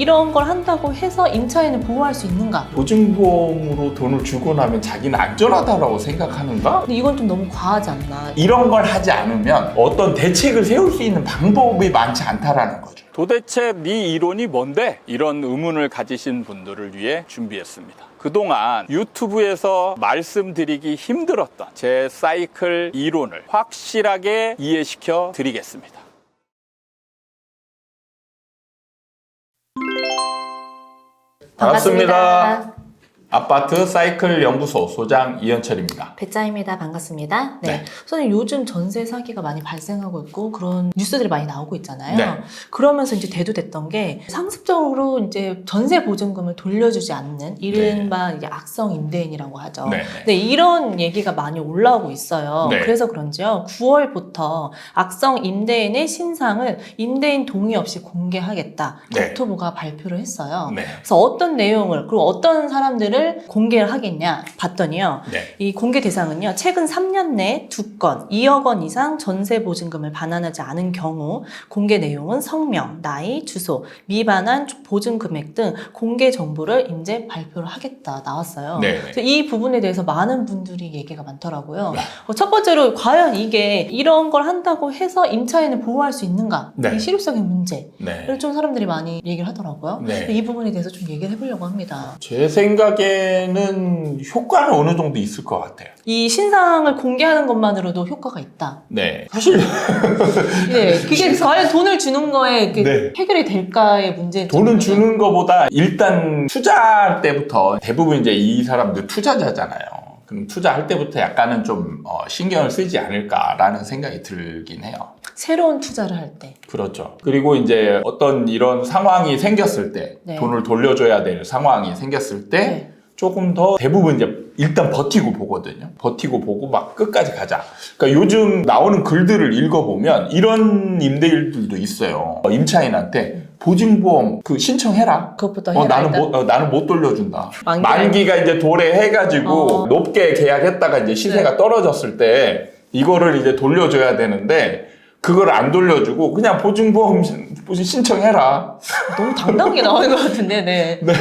이런 걸 한다고 해서 임차인을 보호할 수 있는가? 보증보험으로 돈을 주고 나면 자기는 안전하다라고 생각하는가? 근데 이건 좀 너무 과하지 않나? 이런 걸 하지 않으면 어떤 대책을 세울 수 있는 방법이 많지 않다라는 거죠. 도대체 네 이론이 뭔데? 이런 의문을 가지신 분들을 위해 준비했습니다. 그동안 유튜브에서 말씀드리기 힘들었던 제 사이클 이론을 확실하게 이해시켜 드리겠습니다. 반갑습니다. 아파트 사이클 연구소 소장 이현철입니다. 배짜입니다. 반갑습니다. 네. 네. 선생님 요즘 전세 사기가 많이 발생하고 있고 그런 뉴스들이 많이 나오고 있잖아요. 네. 그러면서 이제 대두됐던 게 상습적으로 이제 전세 보증금을 돌려주지 않는 이른바 이제 악성 임대인이라고 하죠. 네. 네, 이런 얘기가 많이 올라오고 있어요. 네. 그래서 그런지요, 9월부터 악성 임대인의 신상을 임대인 동의 없이 공개하겠다. 네. 국토부가 발표를 했어요. 네. 그래서 어떤 내용을, 그리고 어떤 사람들 을 공개를 하겠냐 봤더니요. 네. 이 공개 대상은요, 최근 3년 내 두 건, 2억 원 이상 전세 보증금을 반환하지 않은 경우, 공개 내용은 성명, 나이, 주소, 미반환 보증 금액 등 공개 정보를 이제 발표를 하겠다 나왔어요. 네. 그래서 이 부분에 대해서 많은 분들이 얘기가 많더라고요. 네. 어, 첫 번째로 과연 이게 이런 걸 한다고 해서 임차인을 보호할 수 있는가? 네. 이 실효성의 문제. 네. 를좀 사람들이 많이 얘기를 하더라고요. 네. 이 부분에 대해서 좀 얘기를 해보려고 합니다. 제 생각에 는 효과는 어느 정도 있을 것 같아요. 이 신상을 공개하는 것만으로도 효과가 있다. 네. 사실 네, 그게 과연 돈을 주는 거에 그 네. 해결이 될까의 문제. 돈은 주는 것보다 일단 투자할 때부터 대부분 이제 이 사람들 투자자잖아요. 그럼 투자할 때부터 약간은 좀 어, 신경을 쓰지 않을까라는 생각이 들긴 해요. 새로운 투자를 할 때. 그렇죠. 그리고 이제 어떤 이런 상황이 생겼을 때 네. 돈을 돌려줘야 될 상황이 생겼을 때 네. 조금 더 대부분 이제 일단 버티고 보거든요. 버티고 보고 막 끝까지 가자. 그러니까 요즘 나오는 글들을 읽어보면 이런 임대인들도 있어요. 어, 임차인한테 보증보험 그 신청해라. 그것부터 어, 해라. 나는 일단. 못, 어, 나는 못 돌려준다. 만기가- 만기가 이제 도래해가지고 어. 네. 높게 계약했다가 이제 시세가 떨어졌을 때 이거를 이제 돌려줘야 되는데 그걸 안 돌려주고 그냥 보증보험 신- 신청해라. 너무 당당하게 나오는 것 같은데, 네. 네.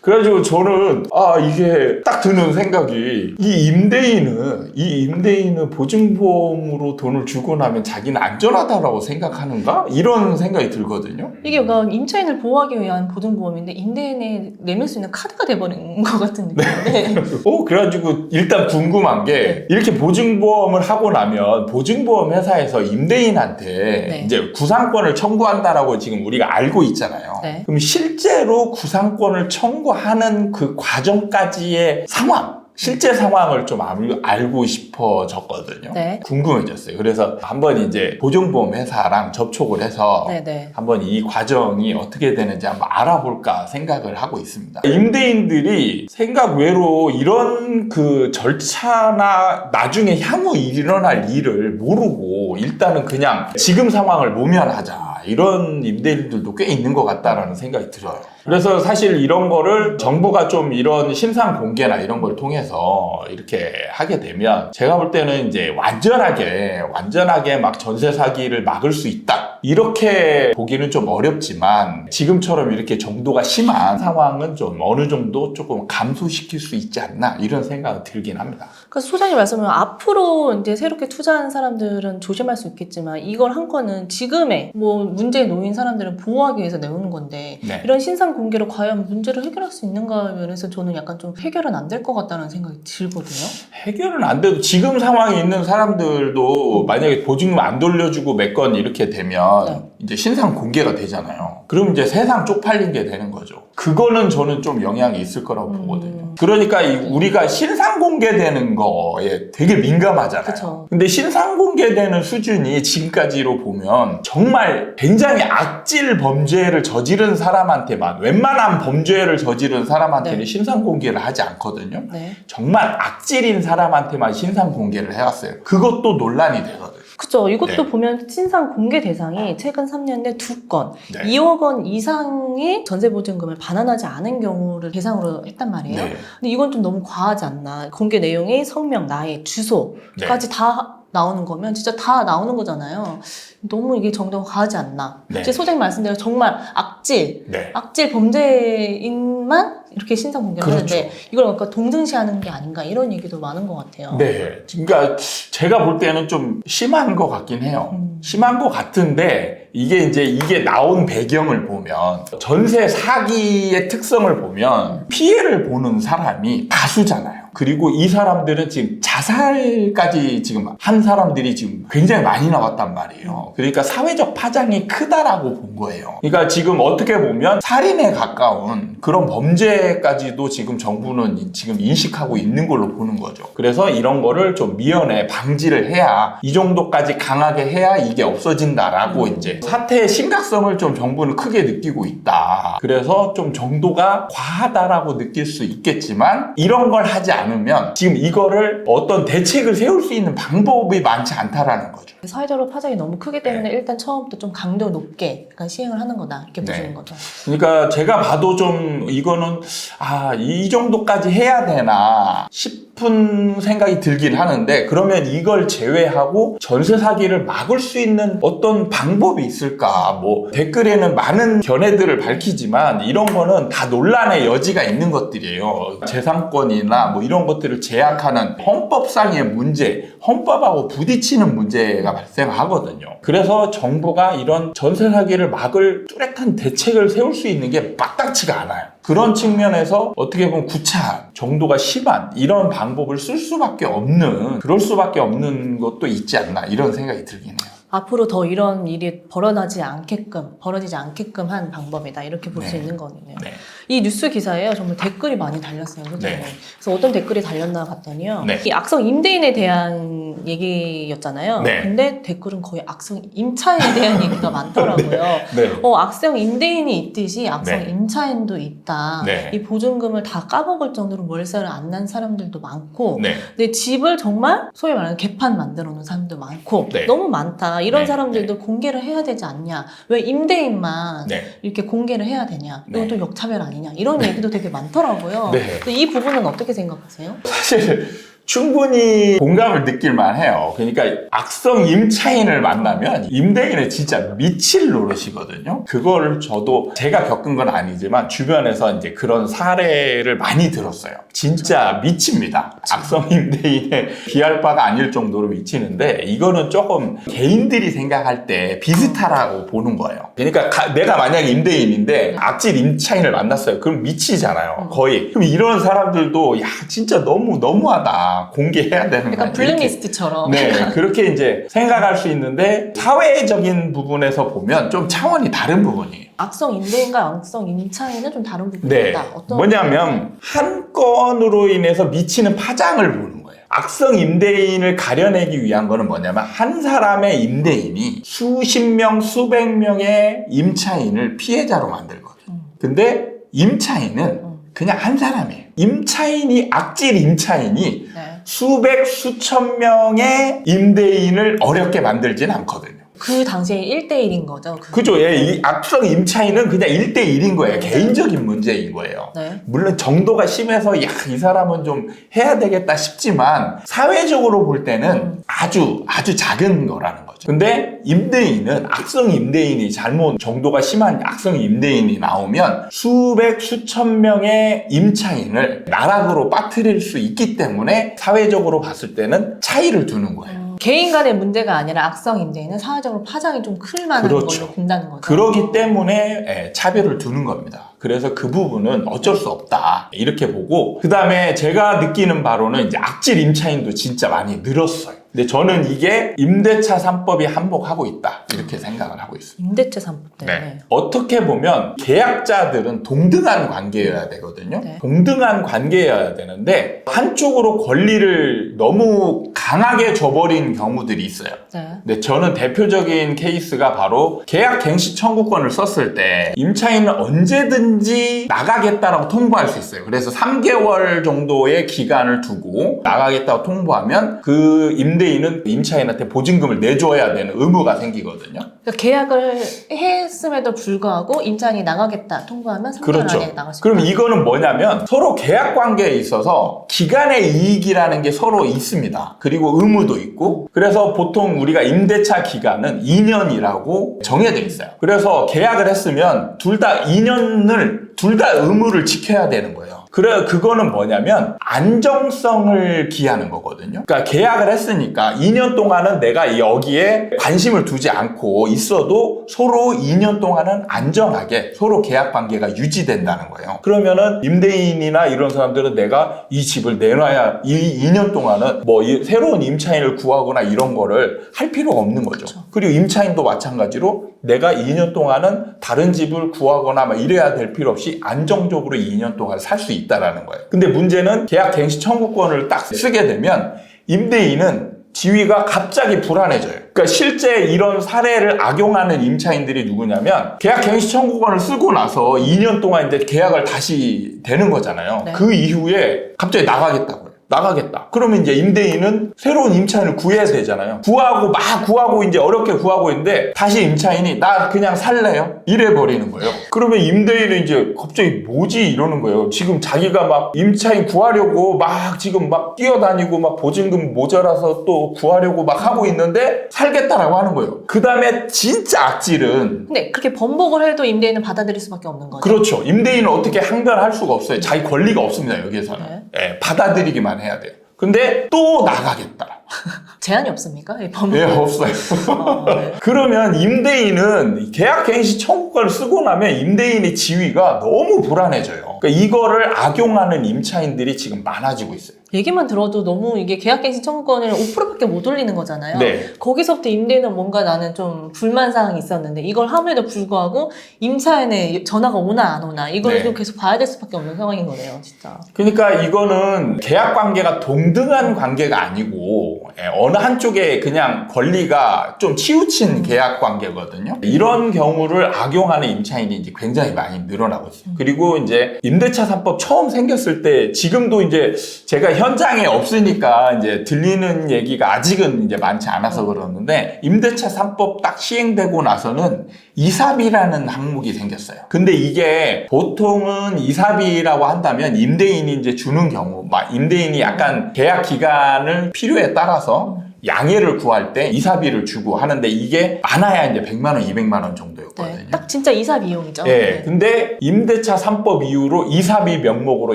그래가지고 저는 아 이게 딱 드는 생각이 이 임대인은 이 임대인은 보증보험으로 돈을 주고 나면 자기는 안전하다라고 생각하는가 이런 생각이 들거든요. 이게 그러니까 임차인을 보호하기 위한 보증보험인데 임대인에 내밀 수 있는 카드가 돼버린 것 같은 느낌인데. 어 그래가지고 일단 궁금한 게 네. 이렇게 보증보험을 하고 나면 보증보험 회사에서 임대인한테 네. 이제 구상권을 청구한다라고 지금 우리가 알고 있잖아요. 네. 그럼 실제로 구상권을 청구 하는 그 과정까지의 상황. 실제 상황을 좀 알- 알고 싶어졌거든요. 네. 궁금해졌어요. 그래서 한번 이제 보증보험 회사랑 접촉을 해서 네네. 한번 이 과정이 어떻게 되는지 한번 알아볼까 생각을 하고 있습니다. 임대인들이 생각 외로 이런 그 절차나 나중에 향후 일어날 일을 모르고 일단은 그냥 지금 상황을 모면하자. 이런 임대인들도 꽤 있는 것 같다라는 생각이 들어요. 그래서 사실 이런 거를 정부가 좀 이런 신상 공개나 이런 걸 통해서 이렇게 하게 되면 제가 볼 때는 이제 완전하게 완전하게 막 전세 사기를 막을 수 있다 이렇게 보기는 좀 어렵지만 지금처럼 이렇게 정도가 심한 상황은 좀 어느 정도 조금 감소시킬 수 있지 않나 이런 생각은 들긴 합니다. 그래서 소장님 말씀은 앞으로 이제 새롭게 투자한 사람들은 조심할 수 있겠지만 이걸 한 거는 지금의 뭐 문제에 놓인 사람들을 보호하기 위해서 내오는 건데 네. 이런 신상 공개로 과연 문제를 해결할 수 있는가 면에서 저는 약간 좀 해결은 안 될 것 같다는 생각이 들거든요. 해결은 안 돼도 지금 상황에 있는 사람들도 만약에 보증금 안 돌려주고 몇 건 이렇게 되면 네. 이제 신상 공개가 되잖아요. 그럼 이제 세상 쪽팔린 게 되는 거죠. 그거는 저는 좀 영향이 있을 거라고 음. 보거든요. 그러니까 이 우리가 신상 공개되는 거에 되게 민감하잖아요. 그쵸. 근데 신상 공개되는 수준이 지금까지로 보면 정말 굉장히 악질 범죄를 저지른 사람한테만 웬만한 범죄를 저지른 사람한테는 네. 신상 공개를 하지 않거든요. 네. 정말 악질인 사람한테만 신상 공개를 해왔어요. 그것도 논란이 되거든요. 그죠. 이것도 네. 보면 신상 공개 대상이 최근 3년 내 두 건, 네. 2억 원 이상의 전세 보증금을 반환하지 않은 경우를 대상으로 했단 말이에요. 네. 근데 이건 좀 너무 과하지 않나. 공개 내용이 성명, 나이, 주소까지 네. 다 나오는 거면 진짜 다 나오는 거잖아요. 너무 이게 정도가 과하지 않나. 네. 제 소장님 말씀대로 정말 악질, 네. 악질 범죄인만 이렇게 신상 공개를 그렇죠. 하는데 이걸 그러니까 동등시하는 게 아닌가 이런 얘기도 많은 것 같아요. 네. 그러니까 제가 볼 때는 좀 심한 것 같긴 해요. 음. 심한 것 같은데 이게 이제 이게 나온 배경을 보면 전세 사기의 특성을 보면 피해를 보는 사람이 다수잖아요. 그리고 이 사람들은 지금 자살까지 지금 한 사람들이 지금 굉장히 많이 나왔단 말이에요. 그러니까 사회적 파장이 크다라고 본 거예요. 그러니까 지금 어떻게 보면 살인에 가까운 그런 범죄까지도 지금 정부는 지금 인식하고 있는 걸로 보는 거죠. 그래서 이런 거를 좀 미연에 방지를 해야 이 정도까지 강하게 해야 이게 없어진다라고 이제 사태의 심각성을 좀 정부는 크게 느끼고 있다. 그래서 좀 정도가 과하다라고 느낄 수 있겠지만 이런 걸 하지 않으면 지금 이거를 어떤 대책을 세울 수 있는 방법이 많지 않다라는 거죠. 사회적으로 파장이 너무 크기 때문에 네. 일단 처음부터 좀 강도 높게 약간 시행을 하는 거다 이렇게 네. 보시는 거죠. 그러니까 제가 봐도 좀 이거는 아, 이 정도까지 해야 되나 싶은 생각이 들긴 하는데 그러면 이걸 제외하고 전세 사기를 막을 수 있는 어떤 방법이 있을까? 뭐 댓글에는 많은 견해들을 밝히지만 이런 거는 다 논란의 여지가 있는 것들이에요. 재산권이나 뭐 이런 것들을 제약하는 헌법상의 문제, 헌법하고 부딪히는 문제가 발생하거든요. 그래서 정부가 이런 전세 사기를 막을 뚜렷한 대책을 세울 수 있는 게 마땅치가 않아요. 그런 측면에서 어떻게 보면 구차한 정도가 심한 이런 방법을 쓸 수밖에 없는 그럴 수밖에 없는 것도 있지 않나 이런 생각이 들긴 해요. 앞으로 더 이런 일이 벌어나지 않게끔 벌어지지 않게끔 한 방법이다 이렇게 볼수 네. 있는 거네요. 네. 이 뉴스 기사에 정말 댓글이 많이 달렸어요. 네. 그래서 어떤 댓글이 달렸나 봤더니요. 네. 이 악성 임대인에 대한 얘기였잖아요. 네. 근데 댓글은 거의 악성 임차인에 대한 얘기가 많더라고요. 네. 어, 악성 임대인이 있듯이 악성 네. 임차인도 있다. 네. 이 보증금을 다 까먹을 정도로 월세를 안 난 사람들도 많고, 네. 근데 집을 정말 소위 말하는 개판 만들어 놓은 사람도 많고, 네. 너무 많다. 이런 네. 사람들도 공개를 해야 되지 않냐. 왜 임대인만 네. 이렇게 공개를 해야 되냐. 이건 네. 또 역차별 아니냐. 이런 얘기도 되게 많더라고요. 네. 근데 이 부분은 어떻게 생각하세요? 사실 충분히 공감을 느낄 만해요. 그러니까 악성 임차인을 만나면 임대인은 진짜 미칠 노릇이거든요. 그거를 저도 제가 겪은 건 아니지만 주변에서 이제 그런 사례를 많이 들었어요. 진짜 미칩니다. 악성 임대인에 비할 바가 아닐 정도로 미치는데 이거는 조금 개인들이 생각할 때 비슷하라고 보는 거예요. 그러니까 가- 내가 만약에 임대인인데 악질 임차인을 만났어요. 그럼 미치잖아요. 거의. 그럼 이런 사람들도 야 진짜 너무 너무하다. 공개해야 되는 거 약간? 블랙리스트처럼. 네, 그렇게 이제 생각할 수 있는데 사회적인 부분에서 보면 좀 차원이 다른 부분이에요. 악성 임대인과 악성 임차인은 좀 다른 부분이 네. 있다. 어떤 뭐냐면 한 건으로 인해서 미치는 파장을 보는 거예요. 악성 임대인을 가려내기 위한 거는 뭐냐면 한 사람의 임대인이 수십 명, 수백 명의 임차인을 피해자로 만들거든요. 음. 근데 임차인은 음. 그냥 한 사람이에요. 임차인이 악질 임차인이 네. 수백 수천 명의 임대인을 어렵게 만들진 않거든요. 그 당시에 1대1인 거죠. 그- 그죠? 예, 이 악성 임차인은 그냥 1대1인 거예요. 개인적인 문제인 거예요. 네. 물론 정도가 심해서 야, 이 사람은 좀 해야 되겠다 싶지만 사회적으로 볼 때는 음. 아주 아주 작은 거라는 거죠. 근데 임대인은 악성 임대인이 잘못 정도가 심한 악성 임대인이 나오면 수백 수천 명의 임차인을 나락으로 빠뜨릴 수 있기 때문에 사회적으로 봤을 때는 차이를 두는 거예요. 음, 개인 간의 문제가 아니라 악성 임대인은 사회적으로 파장이 좀 클 만한 그렇죠. 걸로 본다는 거죠. 그러기 때문에 예, 차별을 두는 겁니다. 그래서 그 부분은 어쩔 수 없다. 이렇게 보고, 그 다음에 제가 느끼는 바로는 이제 악질 임차인도 진짜 많이 늘었어요. 근데 저는 이게 임대차 3법이 한복하고 있다. 이렇게 생각을 하고 있습니다. 임대차 3법 때문에. 네. 어떻게 보면 계약자들은 동등한 관계여야 되거든요. 네. 동등한 관계여야 되는데 한쪽으로 권리를 너무 강하게 줘버린 경우들이 있어요. 네. 근데 저는 대표적인 케이스가 바로 계약 갱신 청구권을 썼을 때 임차인은 언제든지 나가겠다라고 통보할 수 있어요. 그래서 3개월 정도의 기간을 두고 나가겠다고 통보하면 그 임대 임대인은 임차인한테 보증금을 내줘야 되는 의무가 생기거든요. 그러니까 계약을 했음에도 불구하고 임차인이 나가겠다 통보하면 3개월 그렇죠. 안에 나갈 수 그럼 있다. 이거는 뭐냐면 서로 계약 관계에 있어서 기간의 이익이라는 게 서로 있습니다. 그리고 의무도 있고 그래서 보통 우리가 임대차 기간은 2년이라고 정해져 있어요. 그래서 계약을 했으면 둘 다 2년을 둘 다 의무를 지켜야 되는 거예요. 그래 그거는 뭐냐면 안정성을 기하는 거거든요. 그러니까 계약을 했으니까 2년 동안은 내가 여기에 관심을 두지 않고 있어도 서로 2년 동안은 안전하게 서로 계약 관계가 유지된다는 거예요. 그러면은 임대인이나 이런 사람들은 내가 이 집을 내놔야 이 2년 동안은 뭐이 새로운 임차인을 구하거나 이런 거를 할 필요가 없는 거죠. 그리고 임차인도 마찬가지로 내가 2년 동안은 다른 집을 구하거나 막 이래야 될 필요 없이 안정적으로 2년 동안 살 수 있다라는 거예요. 근데 문제는 계약 갱시 청구권을 딱 쓰게 되면 임대인은 지위가 갑자기 불안해져요. 그러니까 실제 이런 사례를 악용하는 임차인들이 누구냐면 계약 갱시 청구권을 쓰고 나서 2년 동안 이제 계약을 다시 되는 거잖아요. 네. 그 이후에 갑자기 나가겠다고요. 나가겠다. 그러면 이제 임대인은 새로운 임차인을 구해야 되잖아요. 구하고 막 구하고 이제 어렵게 구하고 있는데 다시 임차인이 나 그냥 살래요? 이래 버리는 거예요. 그러면 임대인은 이제 갑자기 뭐지 이러는 거예요. 지금 자기가 막 임차인 구하려고 막 지금 막 뛰어다니고 막 보증금 모자라서 또 구하려고 막 하고 있는데 살겠다라고 하는 거예요. 그 다음에 진짜 악질은 근데 그렇게 번복을 해도 임대인은 받아들일 수밖에 없는 거죠. 그렇죠. 임대인은 어떻게 항변할 수가 없어요. 자기 권리가 없습니다, 여기에서는. 네. 예, 받아들이기만 해야 돼요. 근데 또 나가겠다. 제한이 없습니까? 이. 예, 없어요. 어, 네. 그러면 임대인은 계약 갱시 청구권을 쓰고 나면 임대인의 지위가 너무 불안해져요. 그러니까 이거를 악용하는 임차인들이 지금 많아지고 있어요. 얘기만 들어도 너무 이게 계약갱신 청구권을 5%밖에 못 올리는 거잖아요. 네. 거기서부터 임대인은 뭔가 나는 좀 불만 사항이 있었는데 이걸 함에도 불구하고 임차인의 전화가 오나 안 오나 이걸 네. 좀 계속 봐야 될 수밖에 없는 상황인 거네요, 진짜. 그러니까 이거는 계약 관계가 동등한 관계가 아니고 예, 어느 한쪽에 그냥 권리가 좀 치우친 계약 관계거든요. 이런 경우를 악용하는 임차인이 이제 굉장히 많이 늘어나고 있어요. 그리고 이제 임대차 3법 처음 생겼을 때 지금도 이제 제가 현장에 없으니까 이제 들리는 얘기가 아직은 이제 많지 않아서 그러는데 임대차 3법 딱 시행되고 나서는 이삽이라는 항목이 생겼어요. 근데 이게 보통은 이삽이라고 한다면 임대인이 이제 주는 경우, 막 임대인이 약간 계약 기간을 필요에 따라서 양해를 구할 때 이사비를 주고 하는데 이게 많아야 이제 100만 원, 200만 원 정도였거든요. 네. 딱 진짜 이사 비용이죠. 예. 네. 근데 임대차 3법 이후로 이사비 명목으로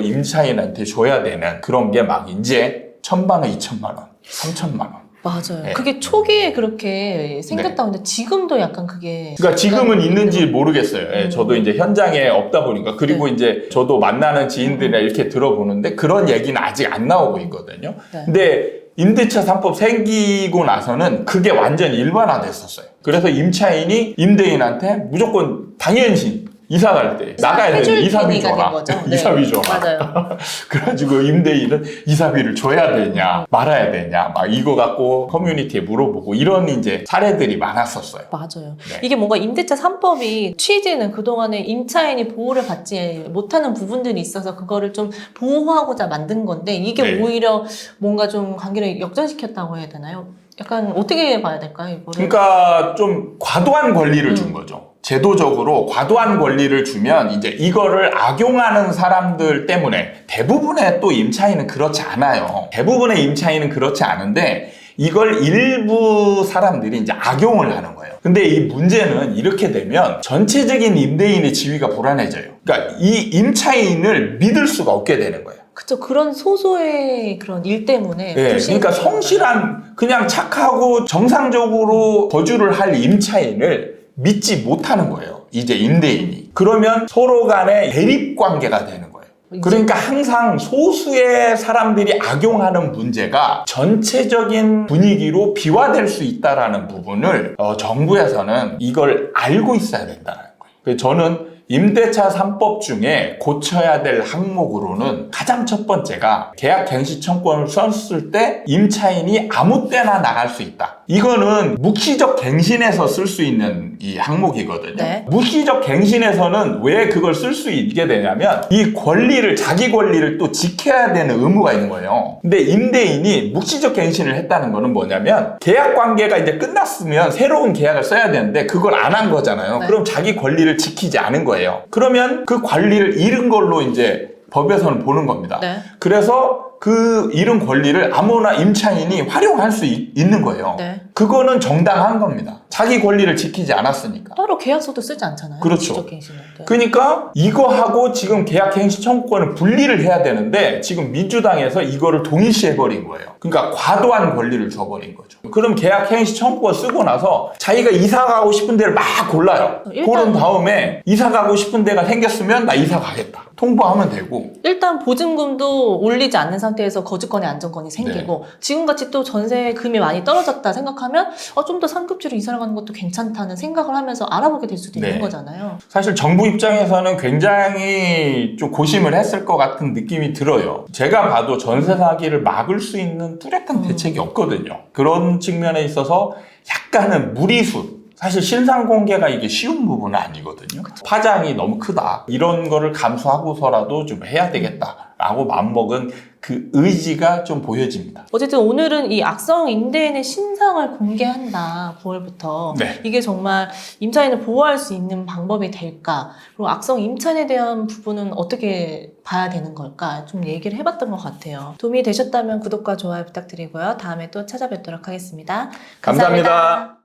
임차인한테 줘야 되는 그런 게 막 이제 천만 원, 이천만 원, 삼천만 원. 맞아요. 네. 그게 초기에 그렇게 생겼다고 하는데 지금도 약간 그게 그러니까 지금은 있는지 모르겠어요. 예, 음. 저도 이제 현장에 없다 보니까 그리고 이제 저도 만나는 지인들이나 이렇게 들어보는데 그런 얘기는 아직 안 나오고 있거든요. 네. 근데 임대차 3법 생기고 나서는 그게 완전 일반화됐었어요. 그래서 임차인이 임대인한테 무조건 당연시 이사 갈 때 나가야 돼. 이사비 줘라. 네. 이사비 줘라. 맞아요. 그래가지고 임대인은 이사비를 줘야 되냐 말아야 되냐 막 이거 갖고 커뮤니티에 물어보고 이런 이제 사례들이 많았었어요. 맞아요. 네. 이게 뭔가 임대차 3법이 취지는 그동안에 임차인이 보호를 받지 못하는 부분들이 있어서 그거를 좀 보호하고자 만든 건데 이게 네. 오히려 뭔가 좀 관계를 역전시켰다고 해야 되나요? 약간 어떻게 봐야 될까요? 이거를? 그러니까 좀 과도한 권리를 준 거죠. 제도적으로 과도한 권리를 주면 이제 이거를 악용하는 사람들 때문에 대부분의 또 임차인은 그렇지 않아요. 대부분의 임차인은 그렇지 않은데 이걸 일부 사람들이 이제 악용을 하는 거예요. 근데 이 문제는 이렇게 되면 전체적인 임대인의 지위가 불안해져요. 그러니까 이 임차인을 믿을 수가 없게 되는 거예요. 그쵸 그런 소소의 그런 일 때문에 예, 불신이 그러니까 성실한 그냥 착하고 정상적으로 거주를 할 임차인을 믿지 못하는 거예요. 이제 임대인이. 그러면 서로 간에 대립 관계가 되는 거예요. 그러니까 항상 소수의 사람들이 악용하는 문제가 전체적인 분위기로 비화될 수 있다라는 부분을 어, 정부에서는 이걸 알고 있어야 된다는 거예요. 그래서 저는 임대차 3법 중에 고쳐야 될 항목으로는 가장 첫 번째가 계약 갱시 청권을 썼을 때 임차인이 아무 때나 나갈 수 있다. 이거는 묵시적 갱신에서 쓸 수 있는 이 항목이거든요. 네. 묵시적 갱신에서는 왜 그걸 쓸 수 있게 되냐면 이 권리를 자기 권리를 또 지켜야 되는 의무가 있는 거예요. 근데 임대인이 묵시적 갱신을 했다는 거는 뭐냐면 계약 관계가 이제 끝났으면 새로운 계약을 써야 되는데 그걸 안 한 거잖아요. 네. 그럼 자기 권리를 지키지 않은 거예요. 그러면 그 권리를 잃은 걸로 이제 법에서는 보는 겁니다. 네. 그래서 그 잃은 권리를 아무나 임차인이 활용할 수 있, 는 거예요. 네. 그거는 정당한 겁니다. 자기 권리를 지키지 않았으니까. 따로 계약서도 쓰지 않잖아요. 그렇죠. 지적 갱신은. 네. 그러니까 이거하고 지금 계약갱신 청구권을 분리를 해야 되는데 지금 민주당에서 이거를 동일시해 버린 거예요. 그러니까 과도한 권리를 줘 버린 거죠. 그럼 계약갱신 청구권 쓰고 나서 자기가 이사 가고 싶은 데를 막 골라요. 일단- 그런 다음에 이사 가고 싶은 데가 생겼으면 나 이사 가겠다. 통보하면 되고 일단 보증금도 올리지 않는 상 태에서 거주권의 안정권이 생기고 네. 지금같이 또 전세금이 많이 떨어졌다 생각하면 어, 좀 더 상급지로 이사를 가는 것도 괜찮다는 생각을 하면서 알아보게 될 수도 네. 있는 거잖아요. 사실 정부 입장에서는 굉장히 좀 고심을 했을 것 같은 느낌이 들어요. 제가 봐도 전세 사기를 막을 수 있는 뚜렷한 음. 대책이 없거든요. 그런 측면에 있어서 약간은 무리수. 사실 신상 공개가 이게 쉬운 부분은 아니거든요. 파장이 너무 크다. 이런 거를 감수하고서라도 좀 해야 되겠다라고 마음먹은 그 의지가 좀 보여집니다. 어쨌든 오늘은 이 악성 임대인의 신상을 공개한다. 9월부터 네. 이게 정말 임차인을 보호할 수 있는 방법이 될까? 그리고 악성 임차인에 대한 부분은 어떻게 봐야 되는 걸까? 좀 얘기를 해봤던 것 같아요. 도움이 되셨다면 구독과 좋아요 부탁드리고요. 다음에 또 찾아뵙도록 하겠습니다 감사합니다.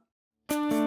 감사합니다.